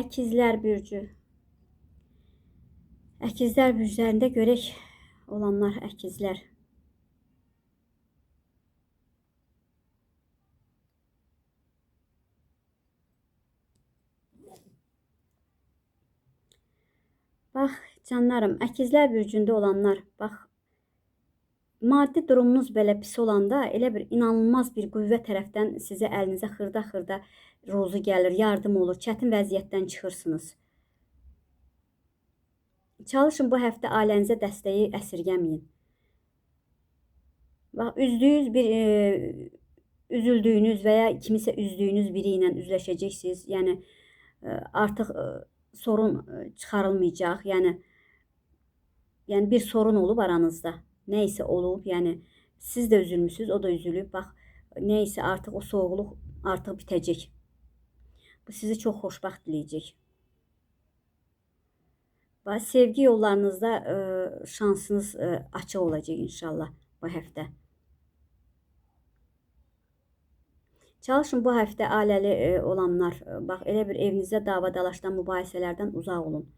Əkizlər bürcü. Əkizlər bürclərində görək olanlar əkizlər. Bax canlarım, əkizlər bürcündə olanlar, bax maddi durumunuz belə pis olanda elə bir inanılmaz bir qüvvə tərəfdən sizə əlinizə xırda-xırda ruzu gəlir, yardım olur, çətin vəziyyətdən çıxırsınız. Çalışın bu həftə ailənizə dəstəyi əsirgəməyin. Bax üzdüyünüz bir e, üzüldüyünüz və ya kimisə üzdüyünüz biri ilə. Yəni e, e, sorun e, çıxarılmayacaq. Yəni yəni bir sorun olub aranızda. Nə isə olub, yəni siz də üzülmüsüz, o da üzülüb. Bax nə isə artıq o soğuqluq artıq bitəcək. Bu sizi çox xoşbəxt eləyəcək. Bax sevgi yollarınızda e, şansınız e, açıq olacaq inşallah bu həftə. Çalışın bu həftə ailəli e, olanlar, e, bax elə bir evinizdə dava-dalaşdan, mübahisələrdən uzaq olun.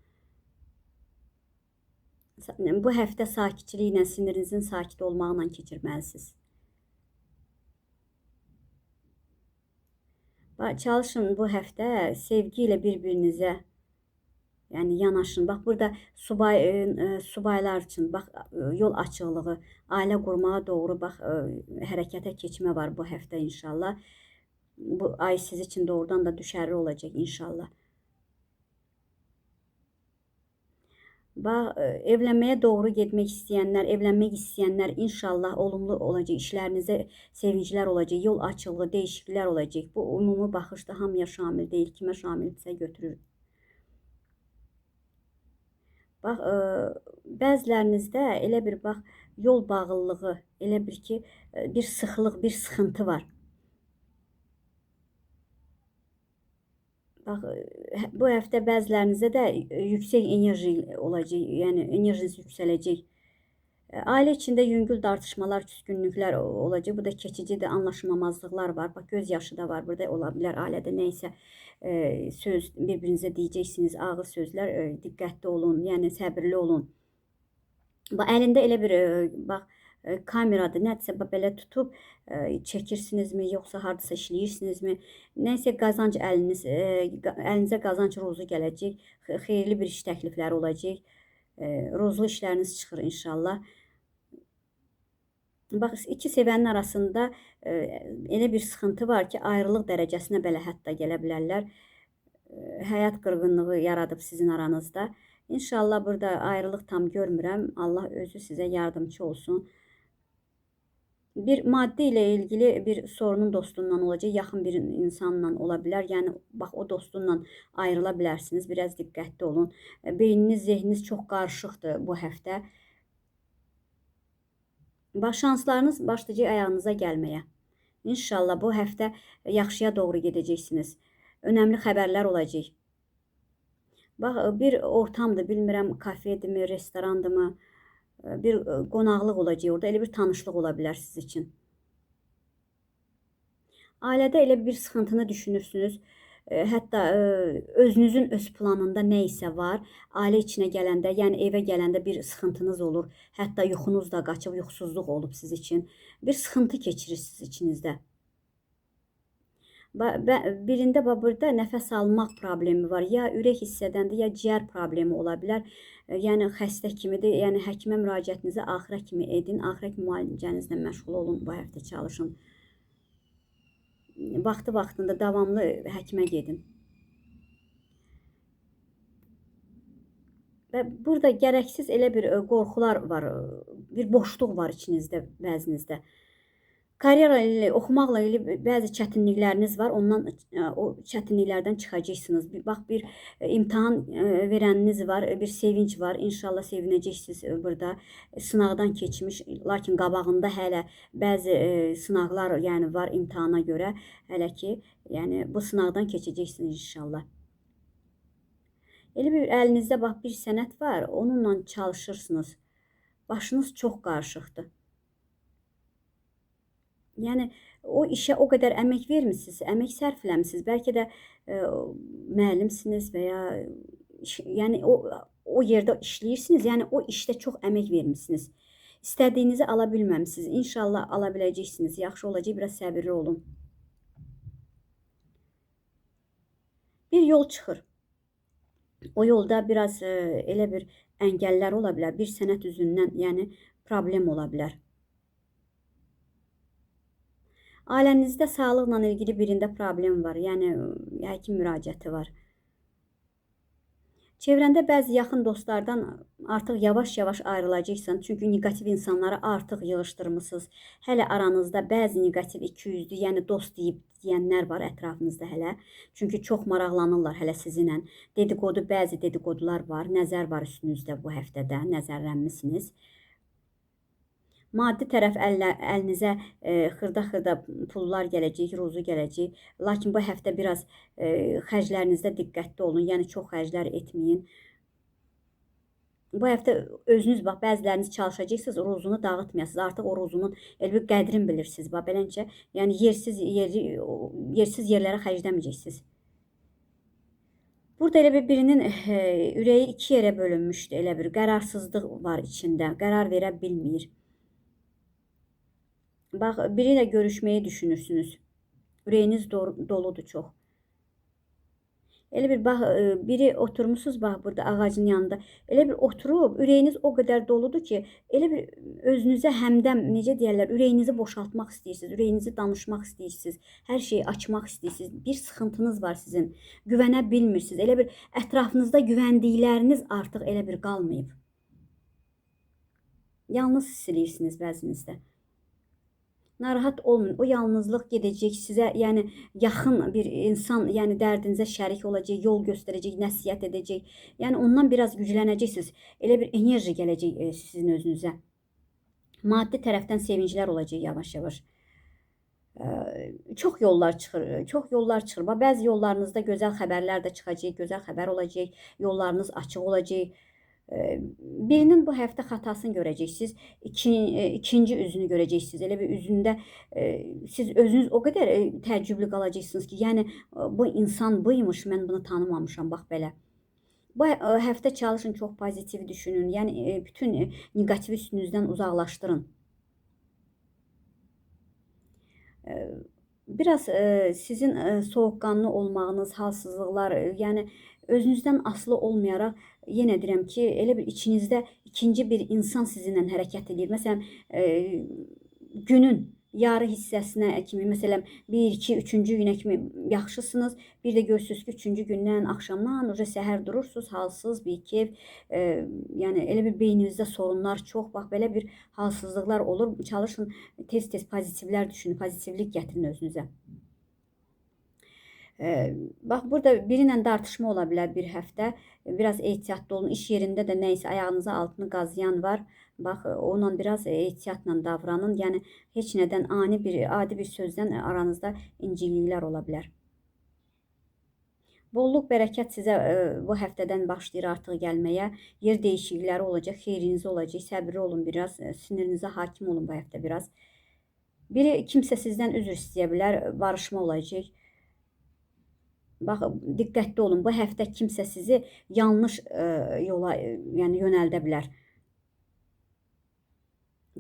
Bu həftə sakitçiliklə, sinirinizin sakit olmaqla keçirməlisiniz. Çalışın bu həftə sevgi ilə bir-birinizə yəni yanaşın. Bax burada subay e, e, subaylar üçün bax e, yol açıqlığı, ailə qurmağa doğru bax e, hərəkətə keçmə var bu həftə inşallah. Bu ay siz için doğrudan da düşərli olacaq inşallah. Bax, e, evlənməyə doğru getmək istəyənlər, evlənmək istəyənlər inşallah olumlu olacaq. İşlərinizdə sevinclər olacaq, yol açıqlığı, dəyişikliklər olacaq. Bu ümumi baxışda hamıya şamil deyil, kimə şamildirsə götürür. Bax, e, bəzilərinizdə elə bir bax yol bağlılığı, elə bir ki, e, bir sıxlıq, bir sıxıntı var. Bax, bu həftə bəzilərinizdə də e, yüksək enerji olacaq, yəni enerjiniz yüksələcək. E, Ailə içində yüngül tartışmalar, küskünlüklər olacaq. Bu da keçicidir, anlaşmamazlıqlar var. Bax göz yaşı da var. Burada ola bilər ailədə nə isə e, söz bir-birinizə deyəcəksiniz, ağır sözlər. Diqqətli olun, yəni səbirli olun. Bax əlində elə bir bax e, kameradır, nədirsə belə tutub e, çəkirsinizmi, yoxsa hardasa işləyirsinizmi? Nəsə qazanc əliniz e, əlinizə qazanc ruzu gələcək. xe- Xeyirli bir iş təklifləri olacaq. E, ruzlu işləriniz çıxır inşallah. Bax iki sevənin arasında elə bir sıxıntı var ki, ayrılıq dərəcəsinə belə hətta gələ bilərlər. Həyat qırğınlığı yaradıb sizin aranızda. İnşallah burada ayrılıq tam görmürəm. Allah özü sizə yardımçı olsun. Bir maddi ilə ilgili bir sorunun dostundan olacaq, yaxın bir insanla ola bilər. Yəni bax o dostunla ayrıla bilərsiniz. Biraz diqqətli olun. E, Beyniniz, zehniniz çox qarışıqdır bu həftə. Bax şanslarınız başlayacaq ayağınıza gəlməyə. İnşallah bu həftə yaxşıya doğru gedəcəksiniz. Önəmli xəbərlər olacaq. Bax bir ortamdır, bilmirəm kafedirmi, restorandırmı, bir qonaqlıq olacaq orada. Elə bir tanışlıq ola bilər siz üçün. Ailədə elə bir sıxıntını düşünürsünüz. E, Hətta e, özünüzün öz planında nə isə var. Ailə içinə gələndə, yəni evə gələndə bir sıxıntınız olur. Hətta yuxunuz da qaçıb, yuxusuzluq olub siz üçün. Bir sıxıntı keçirirsiniz içinizdə. Birində bax burada nəfəs almaq problemi var. Ya ürək hissədəndə, ya ciyər problemi ola bilər. E, Yəni xəstə kimidir. Yəni həkimə müraciətinizi axıra kimi edin. Axirət müalicənizlə məşğul olun bu həftə çalışın. Vaxtı vaxtında davamlı həkimə gedin. Və burada gərəksiz elə bir e, qorxular var, e, bir boşluq var içinizdə, bəzinizdə. Karyera ilə, oxumaqla ilgili bəzi çətinlikləriniz var. Ondan e, o çətinliklərdən çıxacaqsınız. Bir bax bir e, imtahan e, verəniniz var, bir sevinc var. İnşallah sevinəcəksiniz burada. Sınaqdan keçmiş, lakin qabağında hələ bəzi sınaqlar, yəni var imtahana görə hələ ki, yəni bu sınaqdan keçəcəksiniz inşallah. Elə bir əlinizdə bax bir sənət var, onunla çalışırsınız. Başınız çox qarışıqdır. Yəni o işə o qədər əmək vermisiniz, əmək sərfləmisiniz. Bəlkə də e, müəllimsiniz və ya iş, yəni o o yerdə işləyirsiniz. Yəni o işdə çox əmək vermisiniz. İstədiyinizi ala bilməmisiniz. İnşallah ala biləcəksiniz. Yaxşı olacaq. Biraz səbirli olun. Bir yol çıxır. O yolda biraz e, elə bir əngəllər ola bilər. Bir sənət üzündən, yəni problem ola bilər. Ailənizdə sağlıqla ilgili birində problem var. Yəni həkim müraciəti var. Çevrəndə bəzi yaxın dostlardan artıq yavaş-yavaş ayrılacaqsan. Çünki neqativ insanları artıq yığışdırmısınız. Hələ aranızda bəzi neqativ ikiyüzlü, yəni dost deyib deyənlər var ətrafınızda hələ. Çünki çox maraqlanırlar hələ sizinlə. Dedikodu, bəzi dedikodular var. Nəzər var üstünüzdə bu həftədə. Nəzərlənmisiniz. Maddi tərəf əllə, əlinizə e, xırda-xırda pullar gələcək, ruzu gələcək. Lakin bu həftə biraz e, xərclərinizdə diqqətli olun. Yəni çox xərclər etməyin. Bu həftə özünüz bax bəziləriniz çalışacaqsınız, ruzunu dağıtmayasınız. Artıq o ruzunun elə bir qədrini bilirsiniz. Bax beləncə, yəni yersiz yeri yersiz yerlərə xərcləməyəcəksiniz. Burada elə bir birinin e, ürəyi iki yerə bölünmüşdü. Elə bir qərarsızlıq var içində. Qərar verə bilmir. Bax, biri ilə görüşməyi düşünürsünüz. Ürəyiniz doludur çox. Elə bir bax, e, biri oturmusunuz bax burada ağacın yanında. Elə bir oturub ürəyiniz o qədər doludur ki, elə bir özünüzə həmdəm, necə deyirlər, ürəyinizi boşaltmaq istəyirsiniz, ürəyinizi danışmaq istəyirsiniz, hər şeyi açmaq istəyirsiniz. Bir sıxıntınız var sizin. Güvənə bilmirsiniz. Elə bir ətrafınızda güvəndikləriniz artıq elə bir qalmayıb. Yalnız hiss eləyirsiniz bəzinizdə. Narahat olmayın. O yalnızlıq gedəcək sizə, yəni yaxın bir insan, yəni dərdinizə şərik olacaq, yol göstərəcək, nəsihət edəcək. Yəni ondan biraz güclənəcəksiniz. Elə bir enerji gələcək e, sizin özünüzə. Maddi tərəfdən sevinclər olacaq yavaş-yavaş. Çox yollar çıxır, çox yollar çıxır. Bəzi yollarınızda gözəl xəbərlər də çıxacaq, gözəl xəbər olacaq, yollarınız açıq olacaq. Birinin bu həftə xatasını görəcəksiniz. İki, ikinci üzünü görəcəksiniz. Elə bir üzündə siz özünüz o qədər təəccüblü qalacaqsınız ki, yəni bu insan buymuş, mən bunu tanımamışam, bax belə. Bu həftə çalışın, çox pozitiv düşünün. Yəni bütün neqativi üstünüzdən uzaqlaşdırın. Biraz sizin soyuqqanlı olmağınız, halsızlıqlar, yəni özünüzdən asılı olmayaraq yenə deyirəm ki, elə bir içinizdə ikinci bir insan sizinlə hərəkət edir. Məsələn, e, günün yarı hissəsinə kimi, məsələn, 1, 2, 3-cü günə kimi yaxşısınız. Bir də görürsüz ki, 3-cü gündən axşamdan uca səhər durursunuz, halsız, bikif, e, yəni elə bir beyninizdə sorunlar çox, bax belə bir halsızlıqlar olur. Çalışın tez-tez pozitivlər düşünün, pozitivlik gətirin özünüzə. E, bax burada birinlə dartışma ola bilər bir həftə. Biraz ehtiyatlı olun. İş yerində də nə isə ayağınıza altını qazıyan var. Bax, onunla biraz ehtiyatla davranın. Yəni heç nədən ani bir, adi bir sözdən aranızda inciliklər ola bilər. Bolluk, bərəkət sizə bu həftədən başlayır artıq gəlməyə. Yer dəyişiklikləri olacaq, xeyriniz olacaq. Səbirli olun biraz, sinirinizə hakim olun bu həftə biraz. Biri kimsə sizdən üzr istəyə bilər, barışma olacaq. Bax, diqqətli olun. Bu həftə kimsə sizi yanlış ə, yola, yəni yönəldə bilər.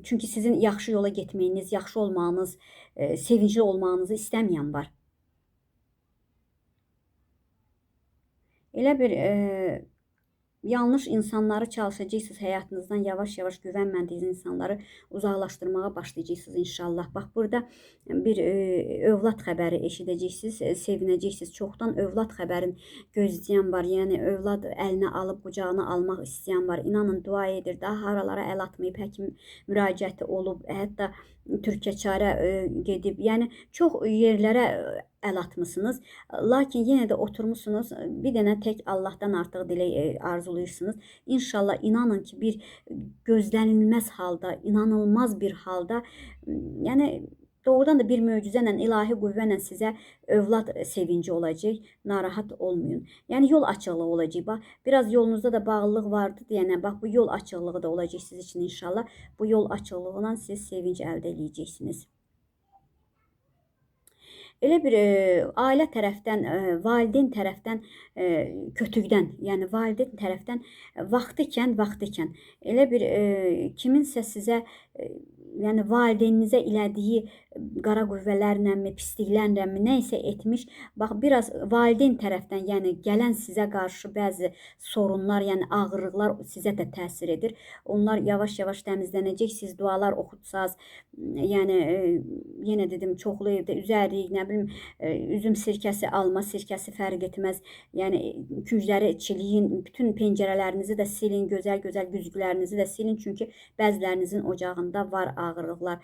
Çünki sizin yaxşı yola getməyiniz, yaxşı olmağınız, ə, sevincli olmağınızı istəməyən var. Elə bir ə, yanlış insanları çalışacaqsınız həyatınızdan yavaş-yavaş güvənmədiyiniz insanları uzaqlaşdırmağa başlayacaqsınız inşallah. Bax burada bir e, övlad xəbəri eşidəcəksiniz, e, sevinəcəksiniz. Çoxdan övlad xəbərin gözləyən var. Yəni övlad əlinə alıb qucağına almaq istəyən var. İnanın dua edir. Daha haralara əl atmayıb həkim müraciəti olub, hətta Türkəçarə e, gedib. Yəni çox yerlərə əl atmısınız. Lakin yenə də oturmusunuz. Bir dənə tək Allahdan artıq dilək e, arzulayırsınız. İnşallah inanın ki, bir gözlənilməz halda, inanılmaz bir halda, yəni Doğrudan da bir möcüzəylə, ilahi qüvvə ilə sizə övlad sevinci olacaq. Narahat olmayın. Yəni yol açıqlığı olacaq. Bax, biraz yolunuzda da bağlılıq vardı deyənə, bax bu yol açıqlığı da olacaq siz üçün inşallah. Bu yol açıqlığından siz sevinc əldə edəcəksiniz. Elə bir e, ailə tərəfdən, e, valideyn tərəfdən e, kötükdən, yəni valideyn tərəfdən vaxtı ikən elə bir e, kiminsə sizə e, yəni valideyninizə elədiyi qara qüvvələrləmi, pisliklərləmi nə isə etmiş. Bax biraz valideyn tərəfdən, yəni gələn sizə qarşı bəzi sorunlar, yəni ağırlıqlar sizə də təsir edir. Onlar yavaş-yavaş təmizlənəcək. Siz dualar oxutsaz, yəni e, yenə dedim çoxlu evdə üzərik, nə bilim e, üzüm sirkəsi, alma sirkəsi fərq etməz. Yəni küncləri çiliyin, bütün pəncərələrinizi də silin, gözəl-gözəl güzgülərinizi də silin, çünki bəzilərinizin ocağında var ağırlıqlar.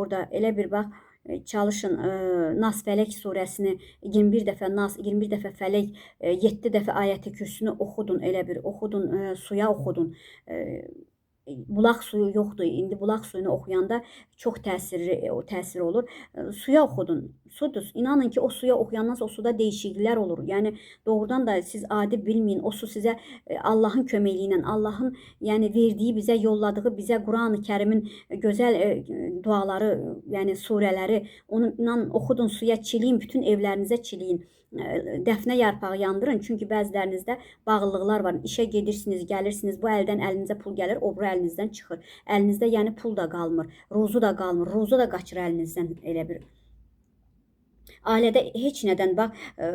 Orada elə bir bax e, çalışın e, Nas Fələk surəsini 21 dəfə Nas, 21 dəfə Fələk, e, 7 dəfə ayəti kürsünü oxudun, elə bir oxudun, e, suya oxudun. E, bulaq suyu yoxdur. İndi bulaq suyunu oxuyanda çox təsirli o təsir olur. E, Suya oxudun. Sudur. İnanın ki, o suya oxuyandan sonra o suda dəyişikliklər olur. Yəni doğrudan da siz adi bilməyin. O su sizə e, Allahın köməyi ilə, Allahın yəni verdiyi bizə, yolladığı bizə Qurani Kərimin gözəl e, duaları, yəni surələri, onu inan oxudun, suya çiliyin, bütün evlərinizə çiliyin. Dəfnə yarpağı yandırın. Çünki bəzilərinizdə bağlılıqlar var. İşə gedirsiniz, gəlirsiniz. Bu əldən əlinizə pul gəlir, o biri əlinizdən çıxır. Əlinizdə yəni pul da qalmır, ruzu da qalmır. Ruzu da qaçır əlinizdən elə bir. Ailədə heç nədən bax ə,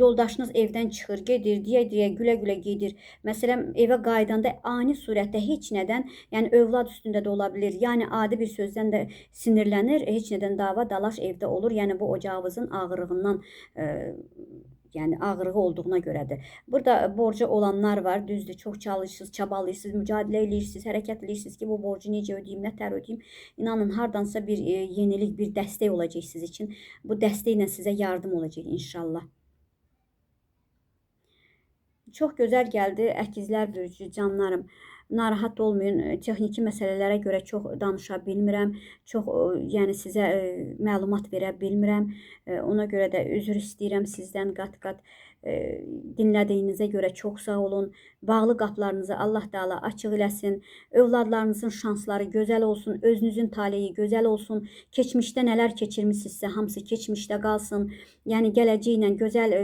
yoldaşınız evdən çıxır, gedir, deyə-deyə gülə-gülə gedir. Məsələn, evə qayıdanda ani surətdə heç nədən, yəni övlad üstündə də ola bilər. Yəni adi bir sözdən də sinirlənir, heç nədən dava dalaş evdə olur. Yəni bu ocağınızın ağırlığından ə, yəni ağırlığı olduğuna görədir. Burada borcu olanlar var. Düzdür, çox çalışırsınız, çabalayırsınız, mücadilə edirsiniz, hərəkət edirsiniz ki, bu borcu necə ödəyim, nə tər ödəyim. İnanın, hardansa bir e, yenilik, bir dəstək olacaq siz üçün. Bu dəstəklə sizə yardım olacaq inşallah. Çox gözəl gəldi əkizlər bürcü canlarım. Narahat olmayın. e, Texniki məsələlərə görə çox danışa bilmirəm. Çox e, yəni sizə e, məlumat verə bilmirəm. E, Ona görə də üzr istəyirəm sizdən qat-qat. Dinlədiyinizə görə çox sağ olun. Bağlı qapılarınızı Allah Taala açıq eləsin. Övladlarınızın şansları gözəl olsun. Özünüzün taleyi gözəl olsun. Keçmişdə nələr keçirmisinizsə hamısı keçmişdə qalsın. Yəni gələcəklə gözəl e,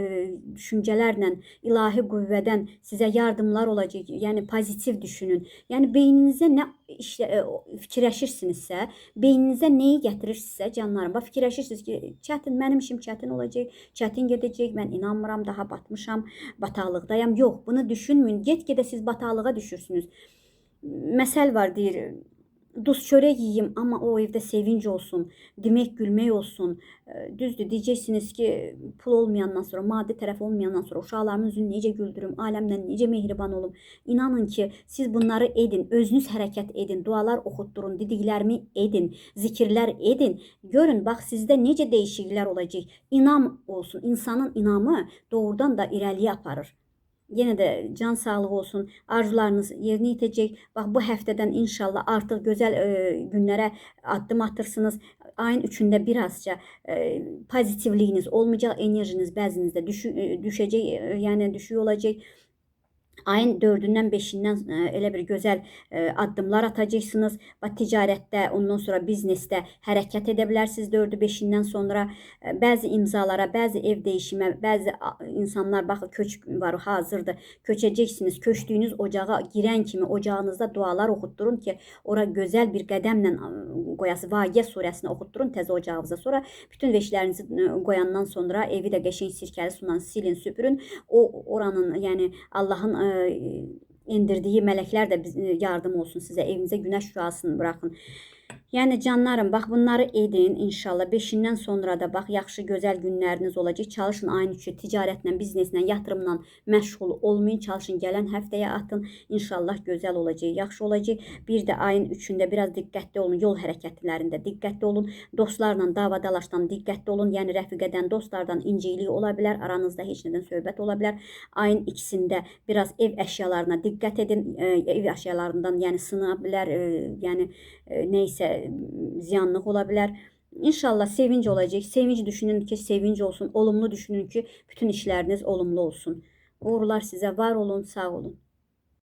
düşüncələrlə, ilahi qüvvədən sizə yardımlar olacaq. Yəni pozitiv düşünün. Yəni beyninizə nə işlə, e, o- fikirləşirsinizsə, beyninizə nəyi gətirirsinizsə, canlarım, bax fikirləşirsiniz ki, çətin mənim işim çətin olacaq, çətin gedəcək, mən inanmıram, daha batmışam, bataqlıqdayam. Yox, bunu düşünməyin. Get-gedə siz bataqlığa düşürsünüz. Məsəl var deyir, duz çörək yeyim, amma o evdə sevinc olsun, demək gülmək olsun. Düzdür, deyəcəksiniz ki, pul olmayandan sonra, maddi tərəf olmayandan sonra uşaqlarımın üzünü necə güldürüm, aləmlə necə mehriban olum. İnanın ki, siz bunları edin, özünüz hərəkət edin, dualar oxutdurun, dediklərimi edin, zikirlər edin. Görün, bax sizdə necə dəyişikliklər olacaq. İnam olsun. İnsanın inamı doğrudan da irəliyə aparır. Yenə də can sağlığı olsun. Arzularınız yerinə yetəcək. Bax bu həftədən inşallah artıq gözəl e, günlərə addım atırsınız. Ayın 3-də birazca e, pozitivliyiniz olmayacaq, enerjiniz bəzinizdə düşü, e, düşəcək, e, yəni düşük olacaq. Ayın 4-dən 5-dən e, elə bir gözəl e, addımlar atacaqsınız. Bax ticarətdə, ondan sonra biznesdə hərəkət edə bilərsiniz 4-ü 5-dən sonra. E, Bəzi imzalara, bəzi ev dəyişimə, bəzi insanlar bax köç var, hazırdır. Köçəcəksiniz. Köçdüyünüz ocağa girən kimi ocağınızda dualar oxutdurun ki, ora gözəl bir qədəmlə qoyası Vaqia surəsini oxutdurun təzə ocağınıza. Sonra bütün veşlərinizi qoyandan sonra evi də qəşəng sirkəli sunan silin, süpürün. O oranın, yəni Allahın ə, endirdiyi mələklər də biz, yardım olsun sizə. Evinizə günəş şüasını buraxın. Yəni canlarım, bax bunları edin inşallah. 5-dən sonra da bax yaxşı gözəl günləriniz olacaq. Çalışın ayın 3-ü ticarətlə, bizneslə, yatırımla məşğul olmayın. Çalışın gələn həftəyə atın. İnşallah gözəl olacaq, yaxşı olacaq. Bir də ayın 3-ündə biraz diqqətli olun. Yol hərəkətlərində diqqətli olun. Dostlarla davadalaşdan diqqətli olun. Yəni rəfiqədən, dostlardan inciklik ola bilər. Aranızda heç nədən söhbət ola bilər. Ayın 2-sində biraz ev əşyalarına diqqət edin. Ev əşyalarından yəni sına bilər, yəni nə e, ziyanlıq ola bilər. İnşallah sevinç olacaq. Sevinç düşünün ki, sevinç olsun. Olumlu düşünün ki, bütün işləriniz olumlu olsun. Uğurlar sizə. Var olun, sağ olun.